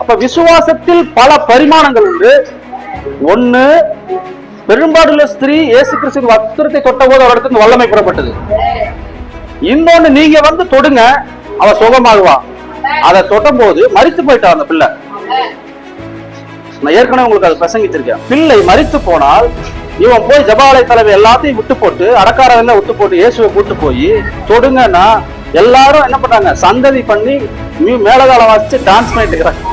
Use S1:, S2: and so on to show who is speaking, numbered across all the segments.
S1: அப்ப விசுவாசத்தில் பல பரிமாணங்கள் உண்டு. ஒன்னு பெரும்பாடுள்ள ஸ்திரீ இயேசு கிறிஸ்துவின் வஸ்திரத்தை தொட்ட போது அவரிடத்துல வல்லமை புறப்பட்டது. இன்னொன்னு நீங்க வந்து தொடுங்க அவ சுகமாகுவா. அதை தொட்டும் போது மறித்து போயிட்டா அந்த பிள்ளை. நான் ஏற்கனவே உங்களுக்கு அதை பிரசங்கிச்சிருக்கேன் பிள்ளை மறித்து போனால் இவன் போய் ஜபாலய தலைவர் எல்லாத்தையும் விட்டு போட்டு அடக்காரவெல்லாம் விட்டு போட்டு இயேசுவை கூட்டு போய் தொடுங்கன்னா எல்லாரும் என்ன பண்றாங்க சந்ததி பண்ணி நீ மேலகால வச்சு டான்ஸ் பண்ணிட்டு இருக்கிறாங்க.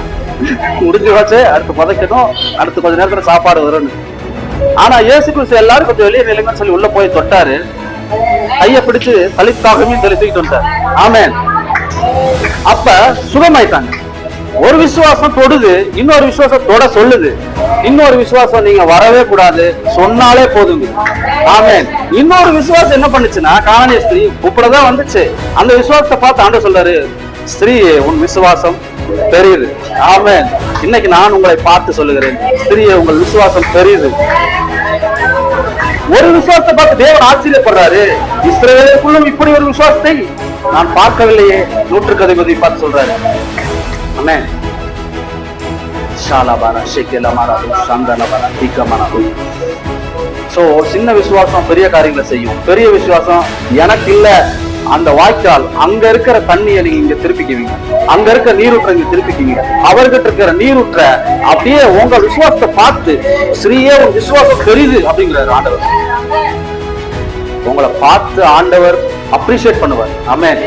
S1: முடிஞ்சு வச்சு அடுத்து புதைக்கணும். அடுத்து கொஞ்ச நேரத்துல சாப்பாடு வரும்னு. ஆனா இயேசு கிறிஸ்து எல்லாரும் கொஞ்சம் வெளியே நிலைமைன்னு சொல்லி உள்ள போய் தொட்டாரு. கைய பிடிச்சு தலித்தாகவே தெளிச்சுக்கிட்டு வந்தார் ஆமேன். அப்ப சுகமாயிட்டாங்க. ஒரு விசுவாசம் தொடுது இன்னொரு விசுவாசம் தொட சொல்லுது. இன்னொரு விசுவாசம் நீங்க வரவே கூடாது சொன்னாலே போதுங்க. ஆமேன். இன்னொரு விசுவாசம் என்ன பண்ணுச்சுன்னா காணனிய ஸ்திரீ கூப்பிடதான் வந்துச்சு. அந்த விசுவாசத்தை பார்த்து ஆண்டு சொல்றாரு ஸ்திரீ உன் விசுவாசம் பெரியது ஆமென். இன்னைக்கு நான் உங்களை பார்த்து சொல்லுகிறேன். ஸ்திரீயே உங்கள் விசுவாசம் பெரியது ஒரு விசுவாசத்தை பார்த்து தேவன் ஆச்சரியப்படுறாரு. இஸ்ரேலுக்குள்ளும் இப்படி ஒரு விசுவாசத்தை நான் பார்க்கவில்லையே. நூற்றுக்கு அதிபதி பார்த்து சொல்றாரு. அண்ணே ஷாலாபாரா ஷேக்கேலமாராது சந்தனபாரா தீக்கமானாது சோ சின்ன விசுவாசம் பெரிய காரியங்களை செய்யும். பெரிய விசுவாசம் எனக்கு இல்ல. அந்த வாய்க்கால் அங்க இருக்கிற தண்ணியை நீங்க இங்க திருப்பிக்குவீங்க. அங்க இருக்க நீரூற்ற இங்க திருப்பிக்குவீங்க. அவர்கிட்ட இருக்கிற நீரூற்ற அப்படியே உங்க விசுவாசத்தை பார்த்து ஸ்ரீயே ஒரு விசுவாசம் பெரிது அப்படிங்கிறாரு ஆண்டவர். உங்களை பார்த்து ஆண்டவர் அப்ரிஷியேட் பண்ணுவார். ஆமென்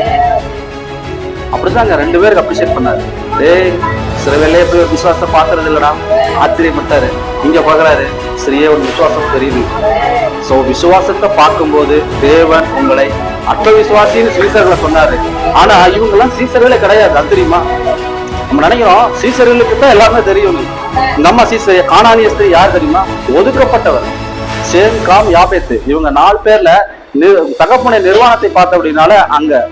S1: அங்க ரெண்டு பேருக்கு அப்ரிஷியேட் பண்ணாரு. டேய் சிறுவேலையே போய் ஒரு விசுவாசத்தை பாக்குறது இல்லடா. ஆச்சரியப்பட்டாரு. இங்க பாக்குறாரு ஸ்ரீயே ஒரு விசுவாசம் தெரியுது. சோ விசுவாசத்தை பார்க்கும்போது தேவன் உங்களை அற்பவிசுவாசின்னு சீசர்களை சொன்னாரு. ஆனா இவங்க எல்லாம் சீசர்களே கிடையாது அது தெரியுமா? நம்ம நினைக்கிறோம் சீசர்களுக்கு தான் எல்லாருமே தெரியும். நம்ம சீசர் காணானிய ஸ்திரீ யார் தெரியுமா? ஒதுக்கப்பட்டவர். சேம் காம் யாபேத்து இவங்க நாலு பேர்ல நி- தகப்பனை நிர்வாணத்தை பார்த்த அப்படின்னால அங்க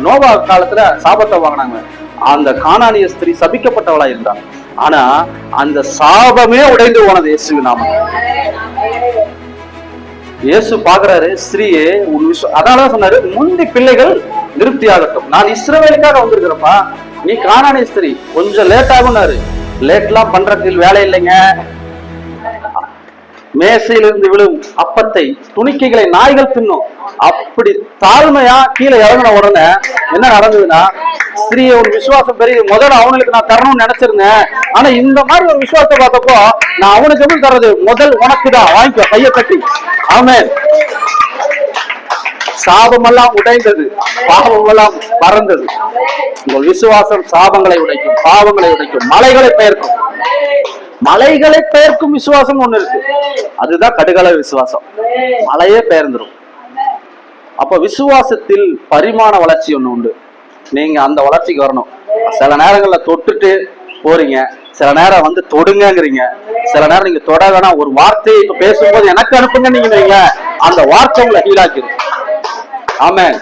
S1: நோவா காலத்துல சாபத்தை வாங்கினாங்க. அந்த காணானிய ஸ்திரீ சபிக்கப்பட்டவளா இருந்தாங்க ஆனா அந்த சாபமே உடைந்து போனது இயேசு நாம இயேசு பாக்குறாரு ஸ்ரீயே உன் விஸ்வ அதனாலதான் சொன்னாரு முந்தி பிள்ளைகள் திருப்தி ஆகட்டும் நான் இஸ்ரவேலுக்காக வந்திருக்கிறப்பா நீ காணானே ஸ்திரீ கொஞ்சம் லேட் ஆகுனாரு லேட்லாம் பண்றதுக்கு வேலை இல்லைங்க. மேசையிலிருந்து விழும் அப்பத்தை துணிக்கைகளை நாய்கள் தின்னும் அப்படி தாழ்மையா கீழே இறங்கின உடனே என்ன நடந்ததுன்னா நீ ஒரு விசுவாசம் பெரிய முதல்ல அவனுக்கு நான் தரணும்னு நினைச்சிருந்தேன். ஆனா இந்த மாதிரி ஒரு விசுவாசத்தை பார்த்தப்போ நான் அவனுக்கு எப்படி தர்றது? முதல் உனக்கு தான். வாங்கிக்கோ கையை கட்டி. சாபம் சாபமெல்லாம் உடைந்தது. பாவமெல்லாம் பறந்தது. உங்கள் விசுவாசம் சாபங்களை உடைக்கும் பாவங்களை உடைக்கும். மலைகளை பெயர்க்கும். மலைகளை பெயர்க்கும் விசுவாசம் ஒண்ணு இருக்கு. அதுதான் கடுகள விசுவாசம். மலையே பெயர்ந்துரும். அப்ப விசுவாசத்தில் பரிமாண வளர்ச்சி ஒண்ணு உண்டு. நீங்க அந்த வளர்ச்சிக்கு வரணும். சில நேரங்களில் தொட்டுட்டு போறீங்க. சில நேரம் வந்து தொடுங்கங்கிறீங்க. சில நேரம் நீங்க தொட வேணாம். ஒரு வார்த்தையை இப்ப பேசும்போது எனக்கு அனுப்புங்க நீங்க வைங்க. அந்த வார்த்தை உங்களை ஹீலாக்கிடும் ஆமென்.